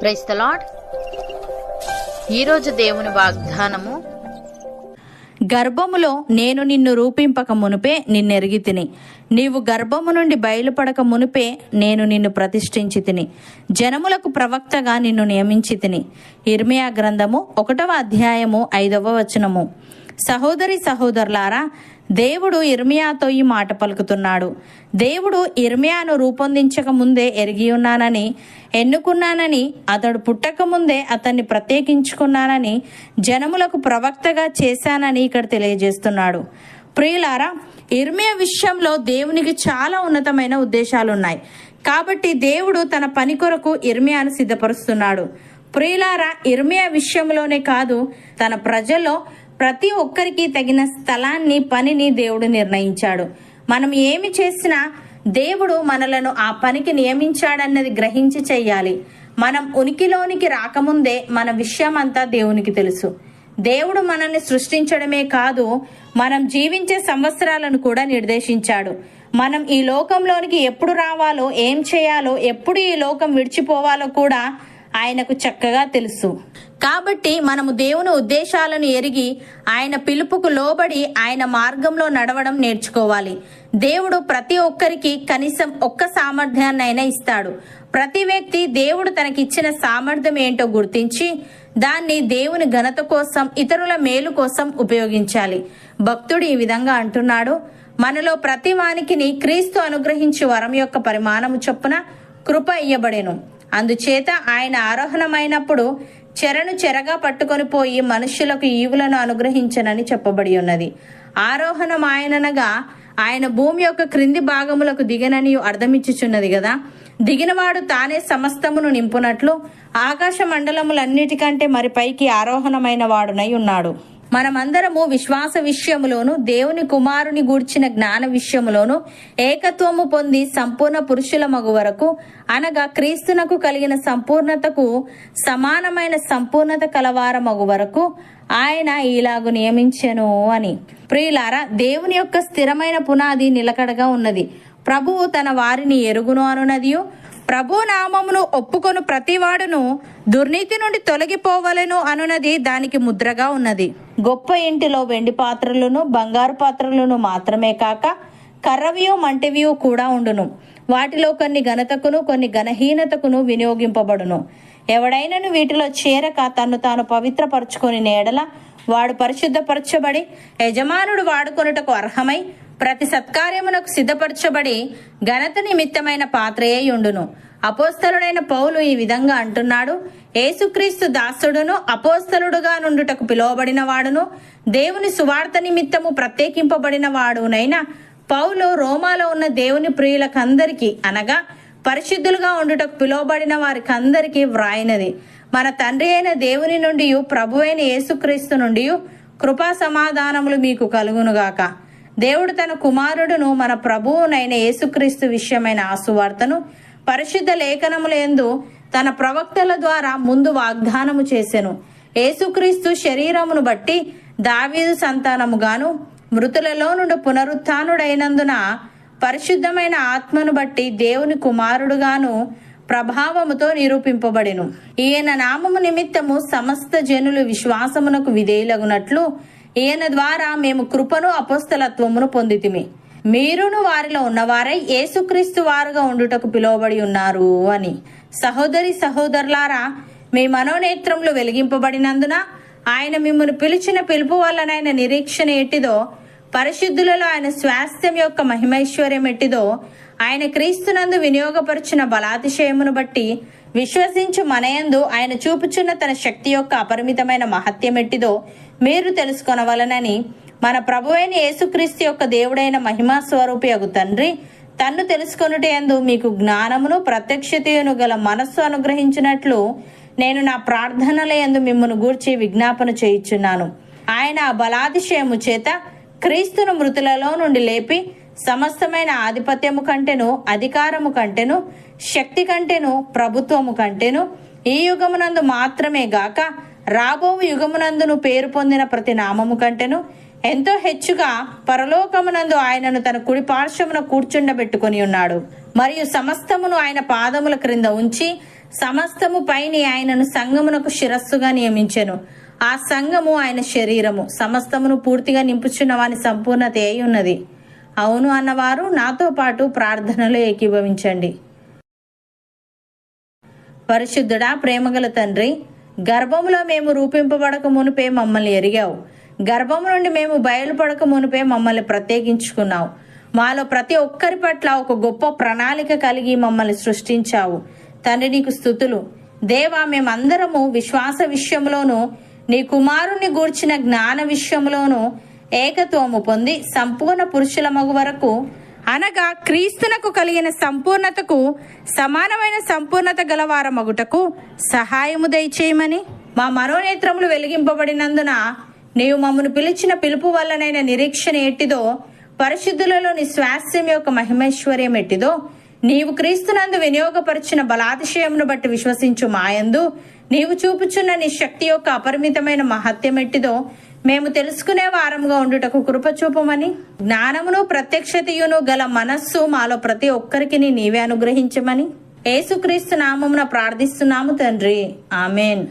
Price the lord ఈరోజు దేవుని వాగ్దానము గర్భములో నేను నిన్ను రూపింపక మునుపే నిన్నెరిగి తిని. నీవు గర్భము నుండి బయలుపడక మునుపే నేను నిన్ను ప్రతిష్ఠించి తిని. జనములకు ప్రవక్తగా నిన్ను నియమించి తిని. ఇర్మియా గ్రంథము ఒకటవ అధ్యాయము ఐదవ వచనము. సహోదరి సహోదరులారా దేవుడు ఇర్మియాతో ఈ మాట పలుకుతున్నాడు. దేవుడు ఇర్మియాను రూపొందించక ముందే ఎరిగి ఉన్నానని ఎన్నుకున్నానని అతడు పుట్టక ముందే అతన్ని ప్రత్యేకించుకున్నానని జనములకు ప్రవక్తగా చేశానని ఇక్కడ తెలియజేస్తున్నాడు. ప్రియులారా ఇర్మియా విషయంలో దేవునికి చాలా ఉన్నతమైన ఉద్దేశాలు ఉన్నాయి కాబట్టి దేవుడు తన పని కొరకు ఇర్మియాను సిద్ధపరుస్తున్నాడు. ప్రియులారా ఇర్మియా విషయంలోనే కాదు తన ప్రజల్లో ప్రతి ఒక్కరికి తగిన స్థలాన్ని పనిని దేవుడు నిర్ణయించాడు. మనం ఏమి చేసినా దేవుడు మనలను ఆ పనికి నియమించాడన్నది గ్రహించి చెయ్యాలి. మనం ఉనికిలోనికి రాకముందే మన విషయం అంతా దేవునికి తెలుసు. దేవుడు మనల్ని సృష్టించడమే కాదు మనం జీవించే సంవత్సరాలను కూడా నిర్దేశించాడు. మనం ఈ లోకంలోనికి ఎప్పుడు రావాలో ఏం చేయాలో ఎప్పుడు ఈ లోకం విడిచిపోవాలో కూడా ఆయనకు చక్కగా తెలుసు. కాబట్టి మనము దేవుని ఉద్దేశాలను ఎరిగి ఆయన పిలుపుకు లోబడి ఆయన మార్గంలో నడవడం నేర్చుకోవాలి. దేవుడు ప్రతి ఒక్కరికి కనీసం ఒక్క సామర్థ్యాన్నైనా ఇస్తాడు. ప్రతి వ్యక్తి దేవుడు తనకిచ్చిన సామర్థ్యం ఏంటో గుర్తించి దాన్ని దేవుని ఘనత కోసం ఇతరుల మేలు కోసం ఉపయోగించాలి. భక్తుడు ఈ విధంగా అంటున్నాడు మనలో ప్రతి వానికిని క్రీస్తు అనుగ్రహించి వరం యొక్క పరిమాణము చొప్పున కృప ఇయ్యబడెను. అందుచేత ఆయన ఆరోహణమైనప్పుడు చెరను చెరగా పట్టుకొని పోయి మనుష్యులకు ఈవులను అనుగ్రహించనని చెప్పబడి ఉన్నది. ఆరోహణం ఆయననగా ఆయన భూమి యొక్క క్రింది భాగములకు దిగనని అర్థమిచ్చుచున్నది కదా దిగినవాడు తానే సమస్తమును నింపునట్లు ఆకాశ మండలములన్నిటికంటే మరి పైకి ఆరోహణమైన వాడునై ఉన్నాడు. మనమందరము విశ్వాస విషయములోను దేవుని కుమారుని గూర్చిన జ్ఞాన విషయములోను ఏకత్వము పొంది సంపూర్ణ పురుషుల మగు వరకు అనగా క్రీస్తునకు కలిగిన సంపూర్ణతకు సమానమైన సంపూర్ణత కలవార మగు వరకు ఆయన ఇలాగు నియమించెను అని. ప్రియులారా దేవుని యొక్క స్థిరమైన పునాది నిలకడగా ఉన్నది. ప్రభువు తన వారిని ఎరుగును అనునదియు ప్రభు నామమును ఒప్పుకొను ప్రతివాడును దుర్నీతి నుండి తొలగిపోవలెను అనునది దానికి ముద్రగా ఉన్నది. గొప్ప ఇంటిలో వెండి పాత్రలను బంగారు పాత్రలను మాత్రమే కాక కర్రవియు మంటివియు కూడా ఉండును. వాటిలో కొన్ని ఘనతకును కొన్ని ఘనహీనతకును వినియోగింపబడును. ఎవడైనను వీటిలో చేరక తను తాను పవిత్రపరుచుకొని నేడల వాడు పరిశుద్ధపరచబడి యజమానుడు వాడుకొనుటకు అర్హమై ప్రతి సత్కార్యమునకు సిద్ధపరచబడి ఘనత నిమిత్తమైన పాత్రయే ఉండును అపోస్తలుడైన పౌలు ఈ విధంగా అంటున్నాడు ఏసుక్రీస్తు దాసుడును అపోస్తలుడుగా నుండుటకు పిలువబడిన వాడును దేవుని సువార్త నిమిత్తము ప్రత్యేకింపబడిన వాడునైనా పౌలు రోమాలో ఉన్న దేవుని ప్రియులకందరికీ అనగా పరిశుద్ధులుగా ఉండుటకు పిలువబడిన వారికి అందరికీ వ్రాయినది. మన తండ్రి అయిన దేవుని నుండి ప్రభు అయిన యేసుక్రీస్తు నుండి కృపా సమాధానములు మీకు కలుగునుగాక. దేవుడు తన కుమారుడును మన ప్రభువునైన యేసుక్రీస్తు విషయమైన ఆసువార్తను పరిశుద్ధ లేఖనములందు తన ప్రవక్తల ద్వారా ముందు వాగ్దానము చేసెను. యేసుక్రీస్తు శరీరమును బట్టి దావీదు సంతానముగాను మృతులలో నుండి పునరుత్నుడైనందున పరిశుద్ధమైన ఆత్మను బట్టి దేవుని కుమారుడుగాను ప్రభావముతో నిరూపింపబడెను. ఈయన నామము నిమిత్తము సమస్త జనులు విశ్వాసమునకు విధేయులగునట్లు ఈయన ద్వారా మేము కృపను అపస్థలత్వమును పొందితిమి. మీరును వారిలో ఉన్నవారై యేసుక్రీస్తు వారుగా ఉండుటకు పిలువబడి ఉన్నారు అని. సహోదరి సహోదరులారా మీ మనోనేత్రములు వెలిగింపబడినందున ఆయన మిమ్మల్ని పిలిచిన పిలుపు వల్లనైన నిరీక్షణ ఎట్టిదో పరిశుద్ధులలో ఆయన స్వాస్థ్యం యొక్క మహిమైశ్వర్యం ఎట్టిదో ఆయన క్రీస్తునందు వినియోగపరిచిన బలాతిశయమును బట్టి విశ్వసించు మనయందు ఆయన చూపుచున్న తన శక్తి యొక్క అపరిమితమైన మహత్యమెట్టిదో మీరు తెలుసుకొనవలనని మన ప్రభువైన యేసుక్రీస్తు యొక్క దేవుడైన మహిమా స్వరూపి అగు తండ్రి తన్ను తెలుసుకొనుటందు మీకు జ్ఞానమును ప్రత్యక్షతయును గల మనస్సు అనుగ్రహించినట్లు నేను నా ప్రార్థనల యందు మిమ్మల్ని గూర్చి విజ్ఞాపన చేయుచున్నాను. ఆయన ఆ బలాతిశయము చేత క్రీస్తును మృతులలో నుండి లేపి సమస్తమైన ఆధిపత్యము కంటెను అధికారము కంటెను శక్తి కంటెను ప్రభుత్వము కంటేను ఈ యుగమునందు మాత్రమే గాక రాబో యుగమునందును పేరు పొందిన ప్రతి నామము కంటెను. ఎంతో హెచ్చుగా పరలోకమునందు ఆయనను తన కుడి పార్శ్వమున కూర్చుండబెట్టుకొని ఉన్నాడు. మరియు సమస్తమును ఆయన పాదముల క్రింద ఉంచి సమస్తము పైని ఆయనను సంగమునకు శిరస్సుగా నియమించెను. ఆ సంఘము ఆయన శరీరము. సమస్తమును పూర్తిగా నింపుచున్న వాని సంపూర్ణత అయి ఉన్నది అవును అన్నవారు నాతో పాటు ప్రార్థనలో ఏకీభవించండి. పరిశుద్ధుడా ప్రేమగల తండ్రి గర్భములో మేము రూపింపబడక మునిపే మమ్మల్ని ఎరిగావు. గర్భము నుండి మేము బయలుపడక మునిపే మమ్మల్ని ప్రత్యేకించుకున్నావు. మాలో ప్రతి ఒక్కరి పట్ల ఒక గొప్ప ప్రణాళిక కలిగి మమ్మల్ని సృష్టించావు. తండ్రి నీకు స్థుతులు. దేవా మేమందరము విశ్వాస విషయంలోనూ నీ కుమారుణ్ణి గూర్చిన జ్ఞాన విషయంలోనూ ఏకత్వము పొంది సంపూర్ణ పురుషుల మగు వరకు అనగా క్రీస్తునకు కలిగిన సంపూర్ణతకు సమానమైన సంపూర్ణత గలవార మగుటకు సహాయము దయచేయమని మా మనోనేత్రములు వెలిగింపబడినందున నీవు మమ్మను పిలిచిన పిలుపు వల్లనైన నిరీక్షణ ఎట్టిదో పరిశుద్ధులలోని స్వాస్థ్యం యొక్క మహిమేశ్వర్యం ఎట్టిదో నీవు క్రీస్తునందు వినియోగపరిచిన బలాతిశయమును బట్టి విశ్వసించు మాయందు నీవు చూపుచున్న నీ శక్తి యొక్క అపరిమితమైన మహత్యం ఎట్టిదో మేము తెలుసుకునే వారముగా ఉండుటకు కృపచూపమని జ్ఞానమును ప్రత్యక్షతయును గల మనస్సు మాలో ప్రతి ఒక్కరికి నీవే అనుగ్రహించమని ఏసుక్రీస్తు నామమున ప్రార్థిస్తున్నాము తండ్రి. ఆమెన్.